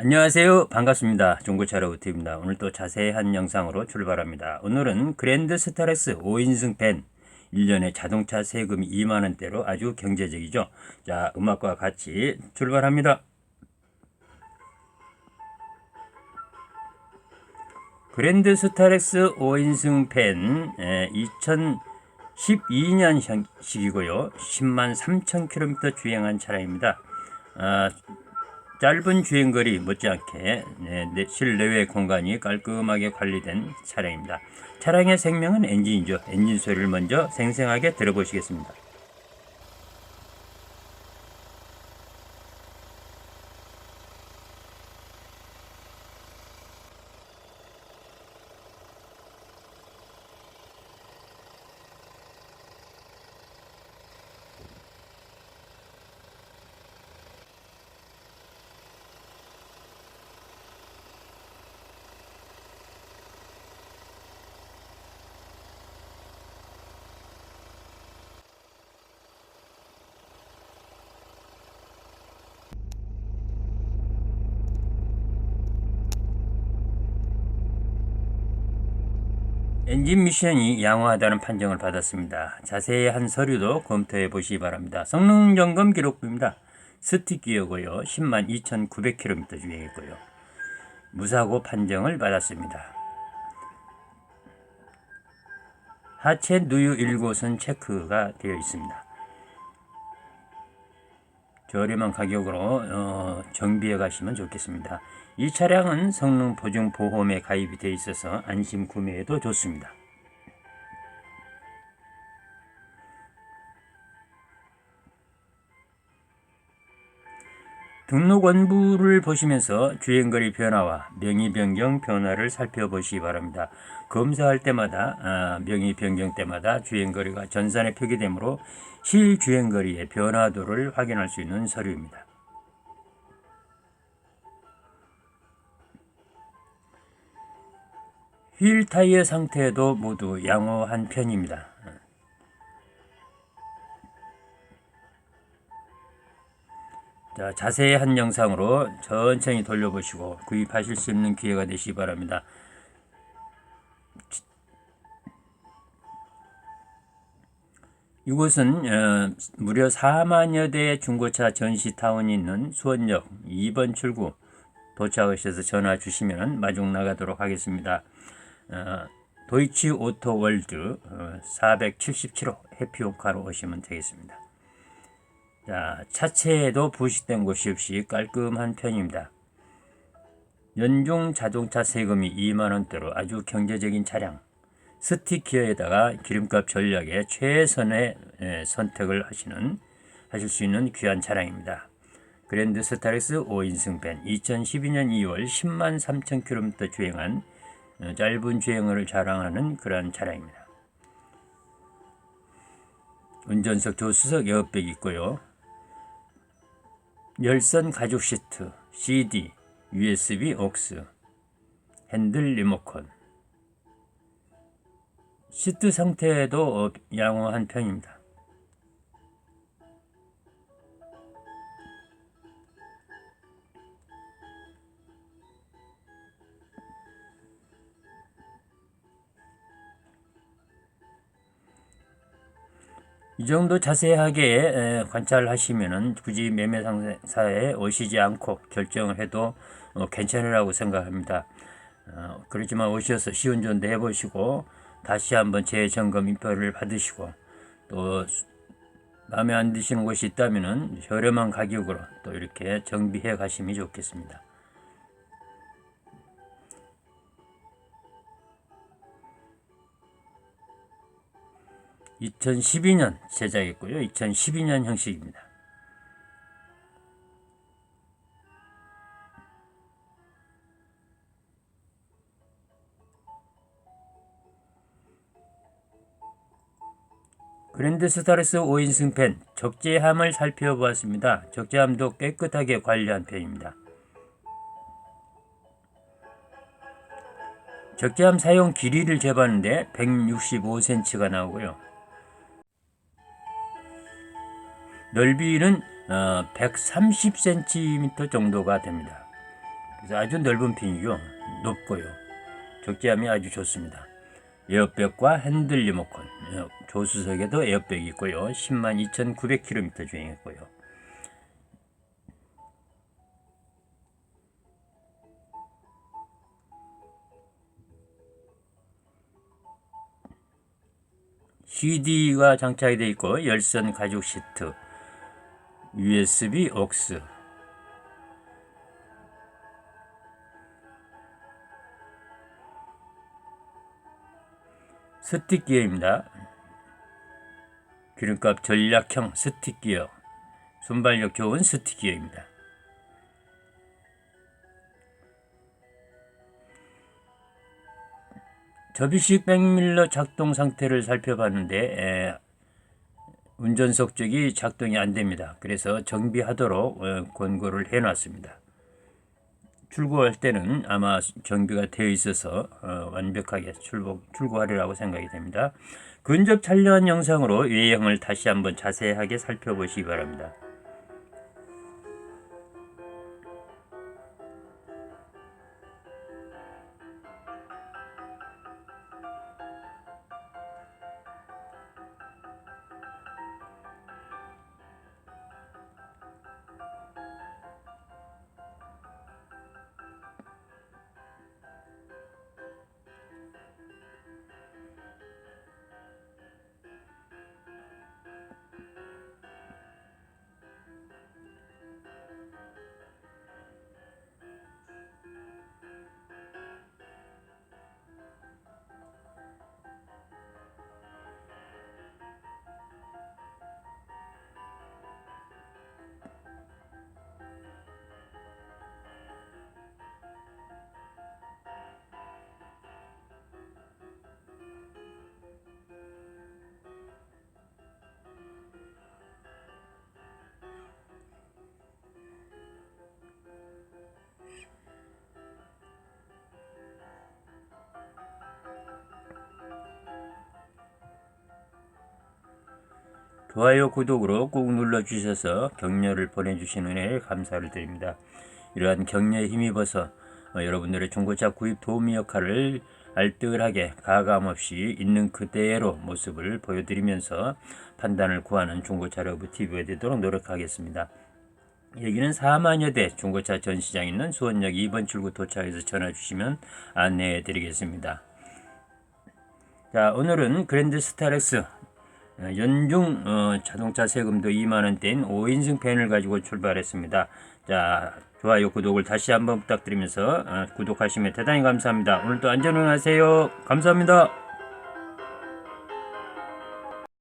안녕하세요. 반갑습니다. 중고차 로우트입니다. 오늘 또 자세한 영상으로 출발합니다. 오늘은 그랜드 스타렉스 5인승 밴 1년에 자동차 세금이 2만원대로 아주 경제적이죠. 자, 음악과 같이 출발합니다. 그랜드 스타렉스 5인승 밴 2012년식이고요. 10만 3천 킬로미터 주행한 차량입니다. 아, 짧은 주행거리 못지않게 네, 내- 실내외 공간이 깔끔하게 관리된 차량입니다. 차량의 생명은 엔진이죠. 엔진 소리를 먼저 생생하게 들어보시겠습니다. 엔진 미션이 양호하다는 판정을 받았습니다. 자세한 서류도 검토해 보시기 바랍니다. 성능 점검 기록부입니다. 스틱 기어고요. 10만 2,900km 주행했고요. 무사고 판정을 받았습니다. 하체 누유 1곳은 체크가 되어 있습니다. 저렴한 가격으로 어, 정비해 가시면 좋겠습니다. 이 차량은 성능 보증 보험에 가입이 되어 있어서 안심 구매에도 좋습니다. 등록 원부를 보시면서 주행거리 변화와 명의 변경 변화를 살펴보시기 바랍니다. 검사할 때마다 아, 명의 변경 때마다 주행거리가 전산에 표기되므로 실 주행거리의 변화도를 확인할 수 있는 서류입니다. 휠 타이어 상태도 모두 양호한 편입니다. 자, 자세한 영상으로 천천히 돌려보시고 구입하실 수 있는 기회가 되시기 바랍니다. 이곳은 어, 무려 4만여 대의 중고차 전시타운이 있는 수원역 2번 출구 도착하셔서 전화 주시면 마중 나가도록 하겠습니다. 어, 도이치 오토 월드 어, 477호 해피오카로 오시면 되겠습니다. 자, 차체에도 부식된 곳이 없이 깔끔한 편입니다. 연중 자동차 세금이 2만원대로 아주 경제적인 차량. 스티키어에다가 기름값 전략에 최선의 에, 선택을 하시는, 하실 수 있는 귀한 차량입니다. 그랜드 스타렉스 5인승 밴 2012년 2월 10만 3천 킬로미터 주행한 어, 짧은 주행을 자랑하는 그러한 차량입니다. 운전석 조수석 에어백이 있고요. 열선 가죽 시트, CD, USB aux, 핸들 리모컨. 시트 상태도 어, 양호한 편입니다. 이 정도 자세하게 에, 관찰하시면은 굳이 매매 상사에 오시지 않고 결정을 해도 어, 괜찮으라고 생각합니다. 어, 그렇지만 오셔서 시운전도 해보시고 다시 한번 재점검 인표를 받으시고 또 마음에 안 드시는 곳이 있다면은 저렴한 가격으로 또 이렇게 정비해 가시면 좋겠습니다. (2012년) 제작했고요 (2012년) 형식입니다. 그랜드 스타렉스 5인승 펜 적재함을 살펴보았습니다. 적재함도 깨끗하게 관리한 편입니다. 적재함 사용 길이를 재봤는데 165cm가 나오고요. 넓이는 어, 130cm 정도가 됩니다. 그래서 아주 넓은 편이죠. 높고요. 적재함이 아주 좋습니다. 에어백과 핸들 리모컨, 어, 조수석에도 에어백이 있고요. 10만 2,900km 주행했고요. CD가 장착이 되어 있고 열선 가죽 시트, USB aux, 스틱 기어입니다. 기름값 전략형 스틱 기어, 순발력 좋은 스틱 기어입니다. 접이식 백밀러 작동 상태를 살펴봤는데 에, 운전석 쪽이 작동이 안 됩니다. 그래서 정비하도록 어, 권고를 해놨습니다. 출고할 때는 아마 정비가 되어 있어서 어, 완벽하게 출고, 출고하리라고 생각이 됩니다. 근접 촬영한 영상으로 외형을 다시 한번 자세하게 살펴보시기 바랍니다. 좋아요, 구독으로 꾹 눌러주셔서 격려를 보내주시는 은혜에 감사를 드립니다. 이러한 격려에 힘입어서 어, 여러분들의 중고차 구입 도우미 역할을 알뜰하게 가감없이 있는 그대로 모습을 보여드리면서 판단을 구하는 중고차 러브 TV가 되도록 노력하겠습니다. 여기는 4만여 대 중고차 전시장 있는 수원역 2번 출구 도착해서 전화 주시면 안내해 드리겠습니다. 자, 오늘은 그랜드 스타렉스 어, 연중 어, 자동차 세금도 2만 원대인 5인승 밴을 가지고 출발했습니다. 자, 좋아요, 구독을 다시 한번 부탁드리면서 어, 구독하시면 대단히 감사합니다. 오늘도 안전운하세요. 감사합니다.